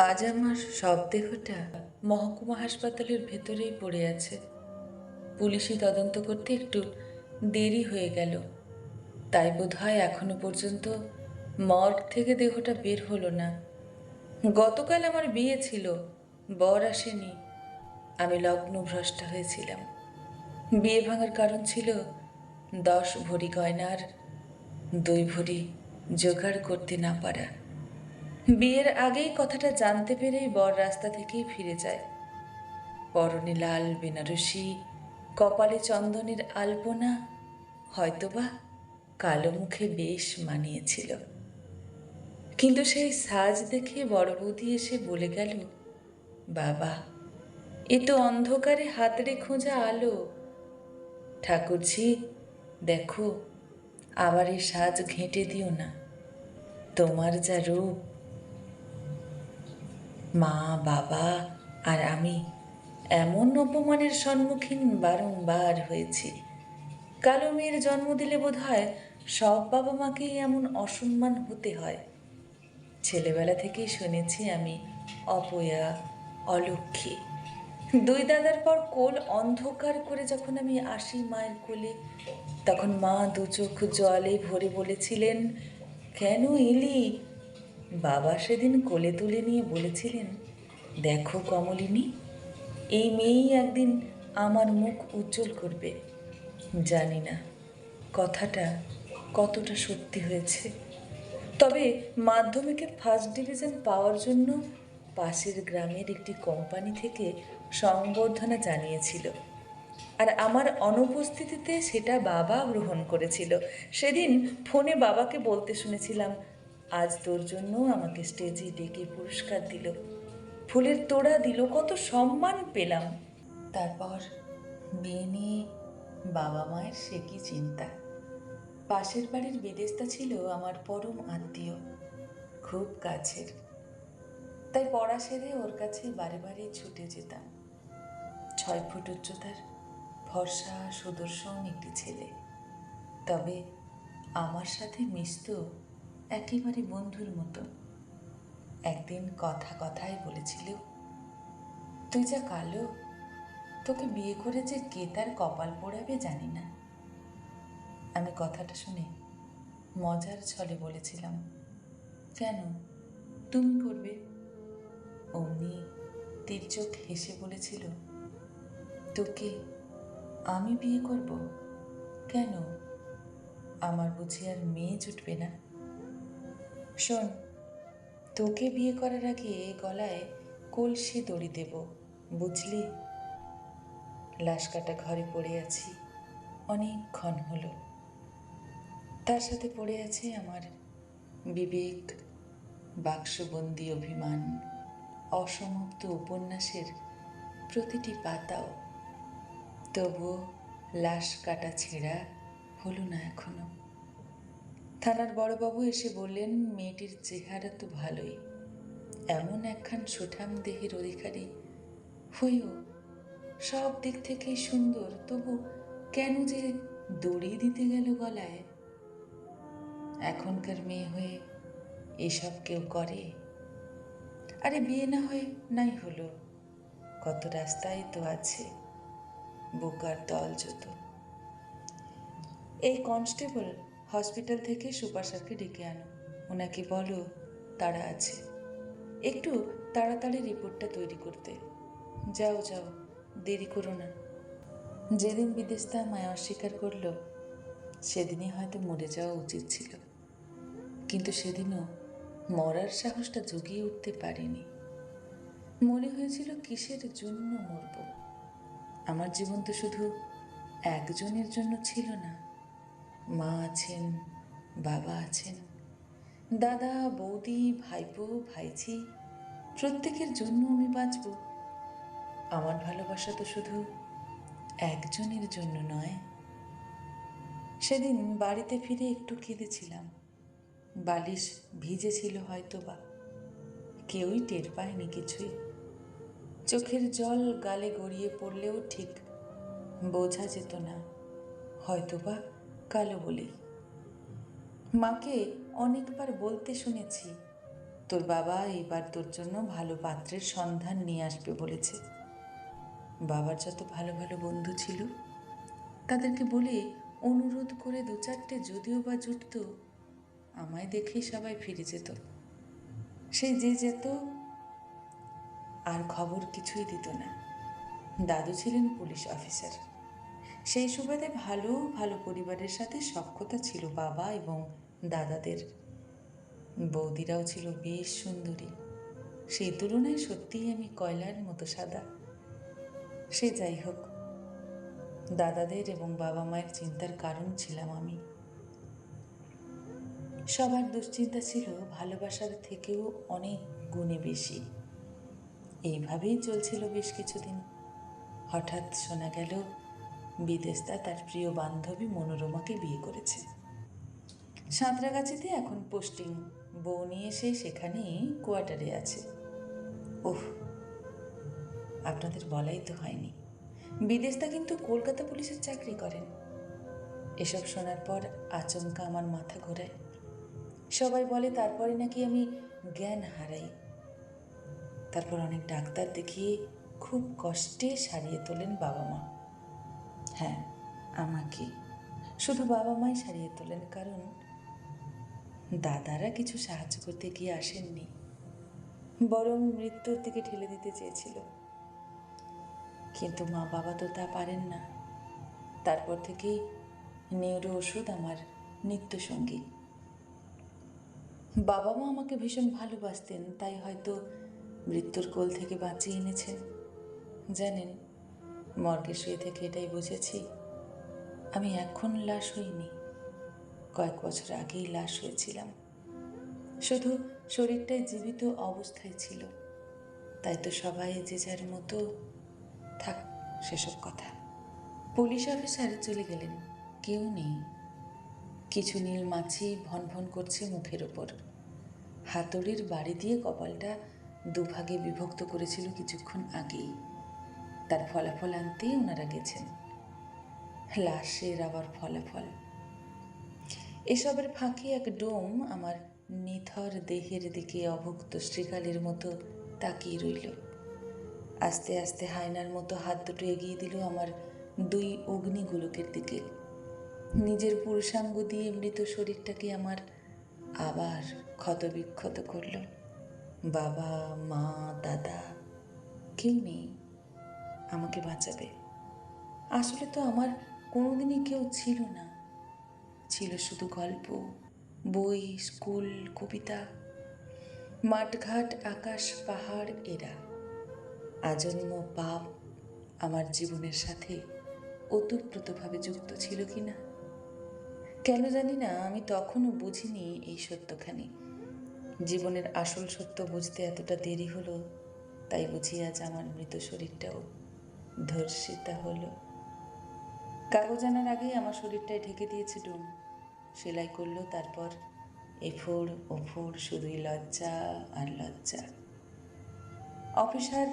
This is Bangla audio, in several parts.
আজ আমার সব দেহটা মহকুমা হাসপাতালের ভেতরেই পড়ে আছে। পুলিশি তদন্ত করতে একটু দেরি হয়ে গেল। তাই বোধ হয় এখনও পর্যন্ত মর্গ থেকে দেহটা বের হলো না। গতকাল আমার বিয়ে ছিল, বর আসেনি। আমি লগ্ন ভ্রষ্টা হয়েছিলাম। বিয়ে ভাঙার কারণ ছিল দশ ভরি গয়নার দুই ভরি জোগাড় করতে না পারা। বিয়ের আগেই কথাটা জানতে পেরেই বর রাস্তা থেকেই ফিরে যায়। পরনে লাল বেনারসি, কপালে চন্দনের আলপনা, হয়তোবা কালো মুখে বেশ মানিয়েছিল। কিন্তু সেই সাজ দেখে বড় বৌদি এসে বলে গেল, বাবা, এ তো অন্ধকারে হাতড়ে খোঁজা আলো। ঠাকুরজি, দেখো আবার এই সাজ ঘেঁটে দিও না। তোমার যা রূপ মা, বাবা আর আমি এমন অপমানের সম্মুখীন বারংবার হয়েছি। কালো মেয়ের জন্ম দিলে বোধ হয় সব বাবা মাকেই এমন অসম্মান হতে হয়। ছেলেবেলা থেকেই শুনেছি আমি অপয়া অলক্ষী দুই দাদার পর কোল অন্ধকার করে যখন আমি আসি মায়ের কোলে, তখন মা দু চোখ জলে ভরে বলেছিলেন, কেন এলি? বাবা সেদিন কোলে তুলে নিয়ে বলেছিলেন, দেখো কমলিনী, এই মেয়েই একদিন আমার মুখ উজ্জ্বল করবে। জানি না কথাটা কতটা সত্যি হয়েছে। তবে মাধ্যমিকে ফার্স্ট ডিভিশন পাওয়ার জন্য পাশের গ্রামের একটি কোম্পানি থেকে সংবর্ধনা জানিয়েছিল। আর আমার অনুপস্থিতিতে সেটা বাবা গ্রহণ করেছিল। সেদিন ফোনে বাবাকে বলতে শুনেছিলাম আজ তোর জন্য আমাকে স্টেজে ডেকে পুরস্কার দিল। ফুলের তোড়া দিল, কত সম্মান পেলাম। তারপর বিয়ে নিয়ে বাবা মায়ের সে কি চিন্তা? পাশের বাড়ির বিদেশটা ছিল আমার পরম আত্মীয়, খুব কাছের। তাই পড়া সেরে ওর কাছে বারে বারে ছুটে যেতাম। ছয় ফুট উচ্চতার, ফর্সা সুদর্শন একটি ছেলে। তবে আমার সাথে মিশত একেবারে বন্ধুর মতো। একদিন কথা কথায় বলেছিল, তুই যা কালো, তোকে বিয়ে করে যে কে তার কপাল পোড়াবে জানি না। আমি কথাটা শুনে মজার ছলে বলেছিলাম, কেন? তুমি করবে? অমনি তীর্যক হেসে বলেছিল, তোকে আমি বিয়ে করব? কেন? আমার বুঝি আর মেয়ে জুটবে না। শোন, তোকে বিয়ে করার আগে গলায় কলসি দড়ি দেব, বুঝলি? লাশ কাটা ঘরে পড়ে আছি, অনেকক্ষণ হলো। তার সাথে পড়ে আছে আমার বিবেক, বাক্সবন্দি অভিমান, অসমাপ্ত উপন্যাসের প্রতিটি পাতাও। তবুও লাশ কাটা ছেঁড়া হলো না এখনও। থানার বড়বাবু এসে বললেন, মেয়েটির চেহারা তো ভালোই। এমন একখান সুঠাম দেহের অধিকারী। হইও সব দিক থেকেই সুন্দর। তবু কেন যে দড়ি দিতে গেল গলায়? এখনকার মেয়ে হয়ে এসব কেউ করে? আরে বিয়ে না হয়ে নাই হলো। কত রাস্তায় তো আছে বোকার দল যত। এই কনস্টেবল হসপিটাল থেকে সুপার স্যারকে ডেকে আনো। ওনাকে বলো, তারা আছে। একটু তাড়াতাড়ি রিপোর্টটা তৈরি করতে। যাও যাও, দেরি করো না। যেদিন বিদেশটা মায়া অস্বীকার করল, সেদিনই হয়তো মরে যাওয়া উচিত ছিল। কিন্তু সেদিনও মরার সাহসটা জুগিয়ে উঠতে পারিনি। মনে হয়েছিল, কিসের জন্য মরব? আমার জীবন তো শুধু একজনের জন্য ছিল না। মা আছেন, বাবা আছেন, দাদা, বৌদি, ভাইপো, ভাইঝি, প্রত্যেকের জন্য আমি বাঁচব। আমার ভালোবাসা তো শুধু একজনের জন্য নয়। সেদিন বাড়িতে ফিরে একটু কেঁদেছিলাম। বালিশ ভিজেছিল হয়তো বা কেউই টের পায়নি কিছুই। চোখের জল গালে গড়িয়ে পড়লেও ঠিক বোঝা যেত না। হয়তোবা কালো বলি। মাকে অনেকবার বলতে শুনেছি, তোর বাবা এইবার তোর জন্য ভালো পাত্রের সন্ধান নিয়ে আসবে বলেছে। বাবার যত ভালো ভালো বন্ধু ছিল, তাদেরকে বলে অনুরোধ করে দু চারটে যদিও বা জুটত, আমায় দেখেই সবাই ফিরে যেত। সেই যে যেত, আর খবর কিছুই দিত না। দাদু ছিলেন পুলিশ অফিসার। সেই সুবাদে ভালো ভালো পরিবারের সাথে সক্ষতা ছিল বাবা এবং দাদাদের। বৌদিরাও ছিল বেশ সুন্দরী। সেই তুলনায় সত্যিই আমি কয়লার মতো সাদা। সে যাই হোক, দাদাদের এবং বাবা মায়ের চিন্তার কারণ ছিলাম আমি। সবার দুশ্চিন্তা ছিল ভালোবাসার থেকেও অনেক গুণে বেশি। এইভাবেই চলছিল বেশ কিছুদিন। হঠাৎ শোনা গেল বিদেশদা তার প্রিয় বান্ধবী মনোরমাকে বিয়ে করেছে। সাঁতরাগাছিতে এখন পোস্টিং। বউ নিয়ে সে সেখানে কোয়ার্টারে আছে। ওহ, আপনাদের বলাই তো হয়নি। বিদেশদা কিন্তু কলকাতা পুলিশের চাকরি করেন। এসব শোনার পর আচমকা আমার মাথা ঘোরায়। সবাই বলে, তারপরে নাকি আমি জ্ঞান হারাই। তারপর অনেক ডাক্তার দেখিয়ে খুব কষ্টে সারিয়ে তোলেন বাবা মা। হ্যাঁ আমাকে। শুধু বাবা মাই সারিয়ে তোলেন, কারণ দাদারা কিছু সাহায্য করতে গিয়ে আসেননি। বরং মৃত্যুর দিকে ঠেলে দিতে চেয়েছিল। কিন্তু মা বাবা তো তা পারেন না। তারপর থেকেই নেউরো ওষুধ আমার নিত্যসঙ্গী বাবা মা আমাকে ভীষণ ভালোবাসতেন, তাই হয়তো মৃত্যুর কোল থেকে বাঁচিয়ে এনেছেন। জানেন মর্গে শুয়ে থেকে এটাই বুঝেছি। আমি এখন লাশ হইনি। কয়েক বছর আগেই লাশ হয়েছিলাম। শুধু শরীরটাই জীবিত অবস্থায় ছিল। তাই তো সবাই যে যার মতো থাক, সেসব কথা। পুলিশ অফিসার চলে গেলেন। কেউ নেই। কিছু নীল মাছি ভন ভন করছে মুখের ওপর। হাতুড়ির বাড়ি দিয়ে কপালটা দুভাগে বিভক্ত করেছিল কিছুক্ষণ আগেই। তার ফলাফল আনতেই ওনারা গেছেন। লাশের আবার ফলাফল। এসবের ফাঁকে এক ডোম আমার নিথর দেহের দিকে অভুক্ত শ্রীকালের মতো তাকিয়ে রইল। আস্তে আস্তে হায়নার মতো হাত দুটো এগিয়ে দিল আমার দুই অগ্নিগোলকের দিকে। নিজের পুরুষাঙ্গ দিয়ে মৃত শরীরটাকে আমার আবার ক্ষতবিক্ষত করল। বাবা, মা, দাদা, কেউ নেই। আমাকে বাঁচাবে আসলে তো আমার কোনোদিনই কেউ ছিল না। ছিল শুধু গল্প, বই, স্কুল, কবিতা। মাঠঘাট, আকাশ, পাহাড়, এরা। আজন্ম পাপ আমার জীবনের সাথে ওতপ্রোতভাবে যুক্ত ছিল কি না কেন জানি না, আমি তখনও বুঝিনি এই সত্যখানি। জীবনের আসল সত্য বুঝতে এতটা দেরি হলো, তাই বুঝি আজ আমার মৃত শরীরটাও ধর্ষিতা হলো। কাগজ আনার আগেই আমার শরীরটাই ঢেকে দিয়েছে ডুম। সেলাই করল, তারপর এফোর ওফোর শুধুই লজ্জা আর লজ্জা। অফিসার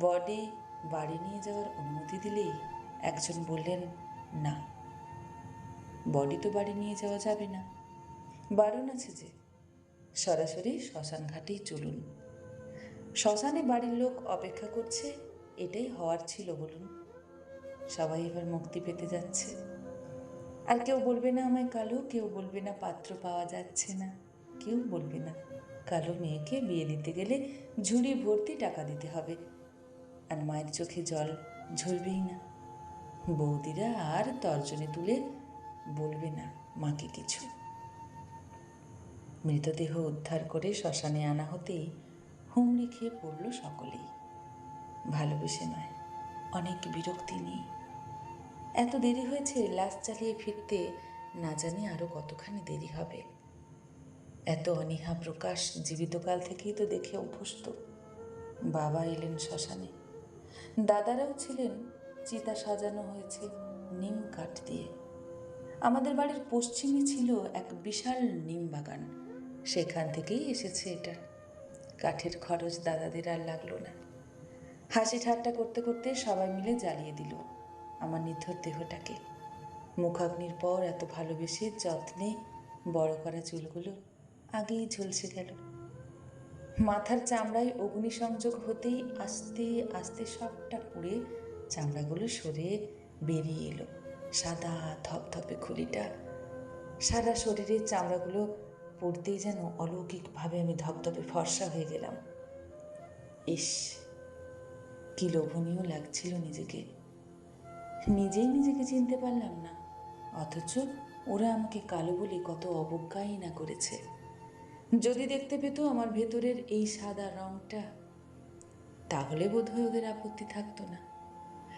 বডি বাড়ি নিয়ে যাওয়ার অনুমতি দিলেই একজন বললেন, না, বডি তো বাড়ি নিয়ে যাওয়া যাবে না। বারণ আছে যে, সরাসরি শ্মশান ঘাটেই চলুন। শ্মশানে বাড়ির লোক অপেক্ষা করছে এটাই হওয়ার ছিল বলুন। সবাই এবার মুক্তি পেতে যাচ্ছে। আর কেউ বলবে না আমায় কালো, কেউ বলবে না পাত্র পাওয়া যাচ্ছে না। কেউ বলবে না কালো মেয়েকে বিয়ে দিতে গেলে ঝুড়ি ভর্তি টাকা দিতে হবে। আর মায়ের চোখে জল ঝরবেই না। বৌদিরা আর তর্জনে তুলে বলবে না মাকে কিছু। মৃতদেহ উদ্ধার করে শ্মশানে আনা হতেই হুমড়ি খেয়ে পড়ল সকলেই। ভালোবেসে নয়। অনেক বিরক্তি নেই এত দেরি হয়েছে, লাশ চালিয়ে ফিরতে না জানি আরও কতখানি দেরি হবে। এত অনীহা প্রকাশ জীবিতকাল থেকেই তো দেখে অভ্যস্ত। বাবা এলেন শ্মশানে। দাদারাও ছিলেন, চিতা সাজানো হয়েছে নিম কাঠ দিয়ে। আমাদের বাড়ির পশ্চিমে ছিল এক বিশাল নিম বাগান। সেখান থেকেই এসেছে এটা। কাঠের খরচ দাদাদের আর লাগল না। হাসি ঠাট্টা করতে করতে সবাই মিলে জ্বালিয়ে দিল আমার নিথর দেহটাকে। মুখাগ্নির পর এত ভালোবেসে যত্নে বড় করা চুলগুলো আগেই ঝলসে গেল। মাথার চামড়ায় অগ্নিসংযোগ হতেই আস্তে আস্তে সবটা পুড়ে চামড়াগুলো সরে বেরিয়ে এলো। সাদা ধপধপে খুলিটা। সারা শরীরের চামড়াগুলো পড়তেই যেন অলৌকিকভাবে আমি ধপধপে ফর্সা হয়ে গেলাম। ইস কি লোভনীয় লাগছিল নিজেকে? নিজেই নিজেকে চিনতে পারলাম না। অথচ ওরা আমাকে কালো বলে কত অবজ্ঞাই না করেছে। যদি দেখতে পেত আমার ভেতরের এই সাদা রংটা, তাহলে বোধহয় ওদের আপত্তি থাকতো না।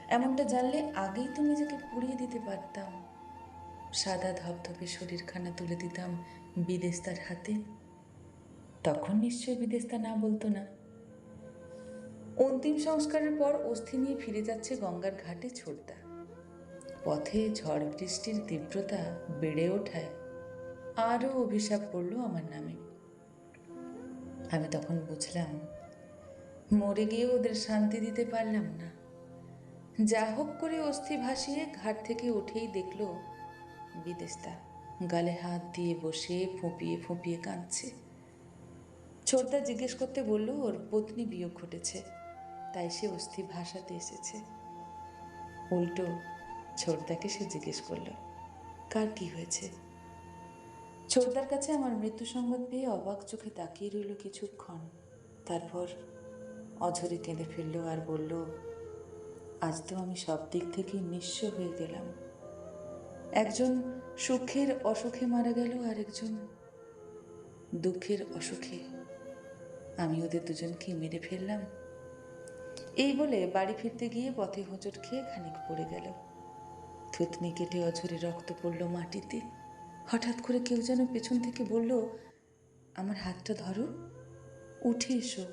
এমনটা জানলে আগেই তো নিজেকে পুড়িয়ে দিতে পারতাম। সাদা ধপধপে শরীরখানা তুলে দিতাম বিদেশতার হাতে। তখন নিশ্চয় বিদেশতা না বলতো না। অন্তিম সংস্কারের পর অস্থি নিয়ে ফিরে যাচ্ছে গঙ্গার ঘাটে ছোটদা। পথে ঝড় বৃষ্টির তীব্রতা বেড়ে ওঠায় আরও অভিশাপ পড়ল আমার নামে। আমি তখন বুঝলাম, মরে গিয়ে ওদের শান্তি দিতে পারলাম না। যা হোক করে অস্থি ভাসিয়ে ঘাট থেকে উঠেই দেখল বিদেস্তা গালে হাত দিয়ে বসে ফুঁপিয়ে ফুঁপিয়ে কাঁদছে। ছোটদা জিজ্ঞেস করতে বলল, ওর পত্নী বিয়োগ ঘটেছে। তাই সে অস্থি ভাষাতে এসেছে। উল্টো ছোটদাকে সে জিজ্ঞেস করল, কার কি হয়েছে? ছোটদার কাছে আমার মৃত্যু সংবাদ পেয়ে অবাক চোখে তাকিয়ে রইল কিছুক্ষণ। তারপর অঝরে কেঁদে ফেলল আর বলল, আজ তো আমি সব দিক থেকেই নিঃস্ব হয়ে গেলাম। একজন সুখের অসুখে মারা গেল আর একজন দুঃখের অসুখে। আমি ওদের দুজনকে মেরে ফেললাম এই বলে বাড়ি ফিরতে গিয়ে পথে হোঁচট খেয়ে খানিক পড়ে গেল। থুতনি কেটে অঝরে রক্ত পড়ল মাটিতে। হঠাৎ করে কেউ যেন পেছন থেকে বলল, আমার হাতটা ধরো, উঠে এসো।